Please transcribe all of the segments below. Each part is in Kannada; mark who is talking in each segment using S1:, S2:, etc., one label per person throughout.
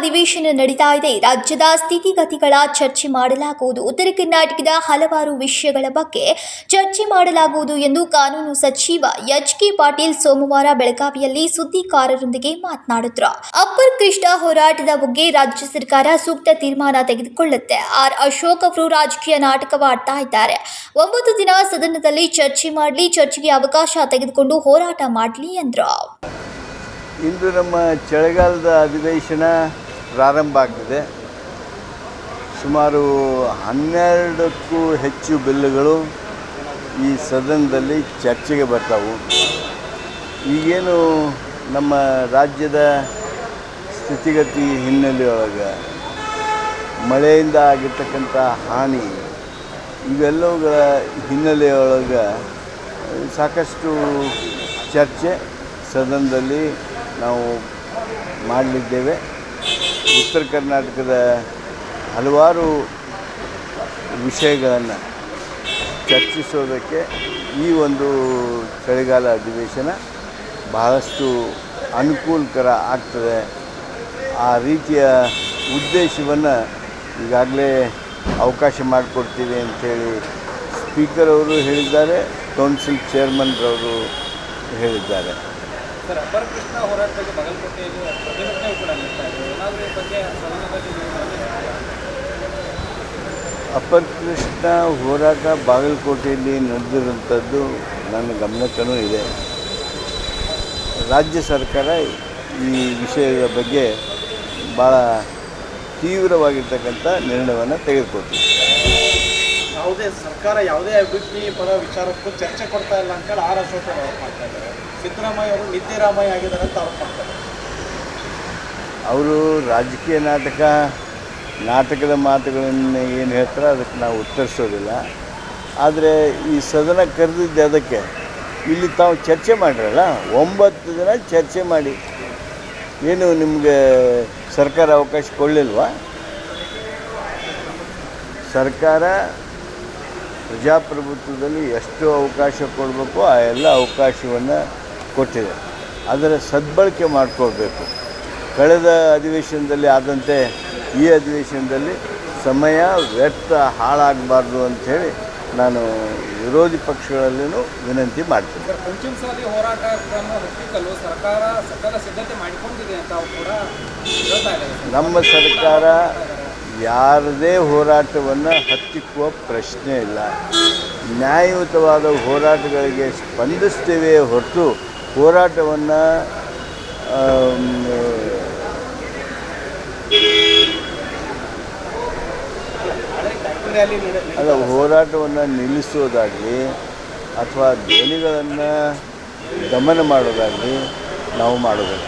S1: ಅಧಿವೇಶನ ನಡೀತಾ ಇದೆ. ರಾಜ್ಯದ ಸ್ಥಿತಿಗತಿಗಳ ಚರ್ಚೆ ಮಾಡಲಾಗುವುದು. ಉತ್ತರ ಕರ್ನಾಟಕದ ಹಲವಾರು ವಿಷಯಗಳ ಬಗ್ಗೆ ಚರ್ಚೆ ಮಾಡಲಾಗುವುದು ಎಂದು ಕಾನೂನು ಸಚಿವ ಎಚ್ ಕೆ ಪಾಟೀಲ್ ಸೋಮವಾರ ಬೆಳಗಾವಿಯಲ್ಲಿ ಸುದ್ದಿಗಾರರೊಂದಿಗೆ ಮಾತನಾಡಿದ್ರು. ಅಪ್ಪರ್ ಕೃಷ್ಣ ಹೋರಾಟದ ಬಗ್ಗೆ ರಾಜ್ಯ ಸರ್ಕಾರ ಸೂಕ್ತ ತೀರ್ಮಾನ ತೆಗೆದುಕೊಳ್ಳುತ್ತೆ. ಆರ್ ಅಶೋಕ್ ಅವರು ರಾಜಕೀಯ ನಾಟಕವಾಡ್ತಾ ಇದ್ದಾರೆ. ಒಂಬತ್ತು ದಿನ ಸದನದಲ್ಲಿ ಚರ್ಚೆ ಮಾಡಲಿ, ಚರ್ಚೆಗೆ ಅವಕಾಶ ತೆಗೆದುಕೊಂಡು ಹೋರಾಟ ಮಾಡಲಿ ಎಂದ್ರು.
S2: ಇಂದು ನಮ್ಮ ಚಳಿಗಾಲದ ಅಧಿವೇಶನ ಪ್ರಾರಂಭ ಆಗ್ತಿದೆ. ಸುಮಾರು ಹನ್ನೆರಡಕ್ಕೂ ಹೆಚ್ಚು ಬಿಲ್ಲುಗಳು ಈ ಸದನದಲ್ಲಿ ಚರ್ಚೆಗೆ ಬರ್ತಾವು. ಈಗೇನು ನಮ್ಮ ರಾಜ್ಯದ ಸ್ಥಿತಿಗತಿ ಹಿನ್ನೆಲೆಯೊಳಗೆ ಮಳೆಯಿಂದ ಆಗಿರ್ತಕ್ಕಂಥ ಹಾನಿ ಇವೆಲ್ಲವುಗಳ ಹಿನ್ನೆಲೆಯೊಳಗೆ ಸಾಕಷ್ಟು ಚರ್ಚೆ ಸದನದಲ್ಲಿ ನಾವು ಮಾಡಲಿದ್ದೇವೆ. ಉತ್ತರ ಕರ್ನಾಟಕದ ಹಲವಾರು ವಿಷಯಗಳನ್ನು ಚರ್ಚಿಸೋದಕ್ಕೆ ಈ ಒಂದು ಚಳಿಗಾಲ ಅಧಿವೇಶನ ಬಹಳಷ್ಟು ಅನುಕೂಲಕರ ಆಗ್ತದೆ. ಆ ರೀತಿಯ ಉದ್ದೇಶವನ್ನು ಈಗಾಗಲೇ ಅವಕಾಶ ಮಾಡಿಕೊಡ್ತೀವಿ ಅಂಥೇಳಿ ಸ್ಪೀಕರ್ ಅವರು ಹೇಳಿದ್ದಾರೆ, ಕೌನ್ಸಿಲ್ ಚೇರ್ಮನ್ರವರು ಹೇಳಿದ್ದಾರೆ.
S3: ಸರ್ ಅಬ್ಬರ ಕೃಷ್ಣ ಹೋರಾಟ ಬಾಗಲಕೋಟೆಯಲ್ಲಿ
S2: ನಡೆದಿರುವಂಥದ್ದು ನನ್ನ ಗಮನಕ್ಕೂ ಇದೆ. ರಾಜ್ಯ ಸರ್ಕಾರ ಈ ವಿಷಯದ ಬಗ್ಗೆ ಭಾಳ ತೀವ್ರವಾಗಿರ್ತಕ್ಕಂಥ ನಿರ್ಣಯವನ್ನು ತೆಗೆದುಕೊಳ್ತೀವಿ
S3: ಯಾವುದೇ ಸರ್ಕಾರ ಯಾವುದೇ ಅಭಿವೃದ್ಧಿ ಪರ ವಿಚಾರಕ್ಕೂ ಚರ್ಚೆ ಕೊಡ್ತಾ ಇಲ್ಲ ಅಂತೇಳಿ ಆರ್ ಅಶೋಕ್ ಅವರು ಮಾಡ್ತಾ ಇದ್ದಾರೆ. ಸಿದ್ದರಾಮಯ್ಯ ಅವರು ನಿದ್ದೆರಾಮಯ್ಯ ಆಗಿದ್ದಾರೆ ಅಂತ ಆರೋಪ ಮಾಡ್ತಾರೆ
S2: ಅವರು ರಾಜಕೀಯ ನಾಟಕ, ನಾಟಕದ ಮಾತುಗಳನ್ನು ಏನು ಹೇಳ್ತಾರೆ ಅದಕ್ಕೆ ನಾವು ಉತ್ತರಿಸೋದಿಲ್ಲ. ಆದರೆ ಈ ಸದನ ಕರೆದಿದ್ದೆ ಅದಕ್ಕೆ. ಇಲ್ಲಿ ತಾವು ಚರ್ಚೆ ಮಾಡಿರಲ್ಲ, ಒಂಬತ್ತು ದಿನ ಚರ್ಚೆ ಮಾಡಿ. ಏನು ನಿಮಗೆ ಸರ್ಕಾರ ಅವಕಾಶ ಕೊಡಲಿಲ್ವಾ? ಸರ್ಕಾರ ಪ್ರಜಾಪ್ರಭುತ್ವದಲ್ಲಿ ಎಷ್ಟು ಅವಕಾಶ ಕೊಡಬೇಕು ಆ ಎಲ್ಲ ಅವಕಾಶವನ್ನು ಕೊಟ್ಟಿದೆ. ಅದರ ಸದ್ಬಳಕೆ ಮಾಡಿಕೊಳ್ಬೇಕು. ಕಳೆದ ಅಧಿವೇಶನದಲ್ಲಿ ಆದಂತೆ ಈ ಅಧಿವೇಶನದಲ್ಲಿ ಸಮಯ ವ್ಯರ್ಥ ಹಾಳಾಗಬಾರ್ದು ಅಂಥೇಳಿ ನಾನು ವಿರೋಧಿ ಪಕ್ಷಗಳಲ್ಲಿನೂ ವಿನಂತಿ ಮಾಡ್ತೀನಿ.
S3: ಹೋರಾಟ ಸರ್ಕಾರ ಸಕಲ ಸಿದ್ಧತೆ ಮಾಡಿಕೊಂಡಿದೆ ಅಂತ
S2: ನಮ್ಮ ಸರ್ಕಾರ ಯಾರದೇ ಹೋರಾಟವನ್ನು ಹತ್ತಿಕ್ಕುವ ಪ್ರಶ್ನೆ ಇಲ್ಲ. ನ್ಯಾಯಯುತವಾದ ಹೋರಾಟಗಳಿಗೆ ಸ್ಪಂದಿಸ್ತೇವೆ ಹೊರತು ಹೋರಾಟವನ್ನು
S3: ರ್ಯಾಲಿ
S2: ಅಲ್ಲ ಹೋರಾಟವನ್ನು ನಿಲ್ಲಿಸೋದಾಗಲಿ ಅಥವಾ ಧ್ವನಿಗಳನ್ನು ದಮನ ಮಾಡೋದಾಗಲಿ ನಾವು ಮಾಡೋದಿಲ್ಲ.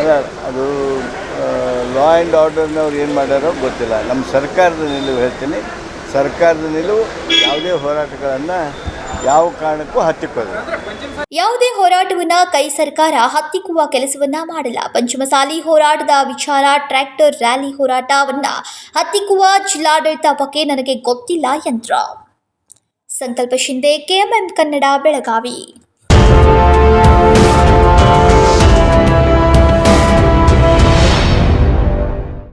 S2: ಅಲ್ಲ ಅದು ಲಾ ಆ್ಯಂಡ್ ಆರ್ಡರ್ನವ್ರು ಏನು ಮಾಡ್ಯಾರೋ ಗೊತ್ತಿಲ್ಲ. ನಮ್ಮ ಸರ್ಕಾರದ ನಿಲುವು ಹೇಳ್ತೀನಿ. ಸರ್ಕಾರದ ನಿಲುವು ಯಾವುದೇ ಹೋರಾಟಗಳನ್ನು ಯಾವ ಕಾರಣಕ್ಕೂ ಹತ್ತಿಕ್ಕೋದಿಲ್ಲ.
S1: ಯಾವುದೇ ಹೋರಾಟವನ್ನ ಕೈ ಸರ್ಕಾರ ಹತ್ತಿಕ್ಕುವ ಕೆಲಸವನ್ನ ಮಾಡಲ್ಲ. ಪಂಚಮಸಾಲಿ ಹೋರಾಟದ ವಿಚಾರ, ಟ್ರ್ಯಾಕ್ಟರ್ ರ್ಯಾಲಿ ಹೋರಾಟವನ್ನ ಹತ್ತಿಕ್ಕುವ ಜಿಲ್ಲಾಡಳಿತ ಬಗ್ಗೆ ನನಗೆ ಗೊತ್ತಿಲ್ಲ ಯಂತ್ರ. ಸಂಕಲ್ಪ ಶಿಂದೆ ಕೆಎಂಎಂ ಕನ್ನಡ, ಬೆಳಗಾವಿ.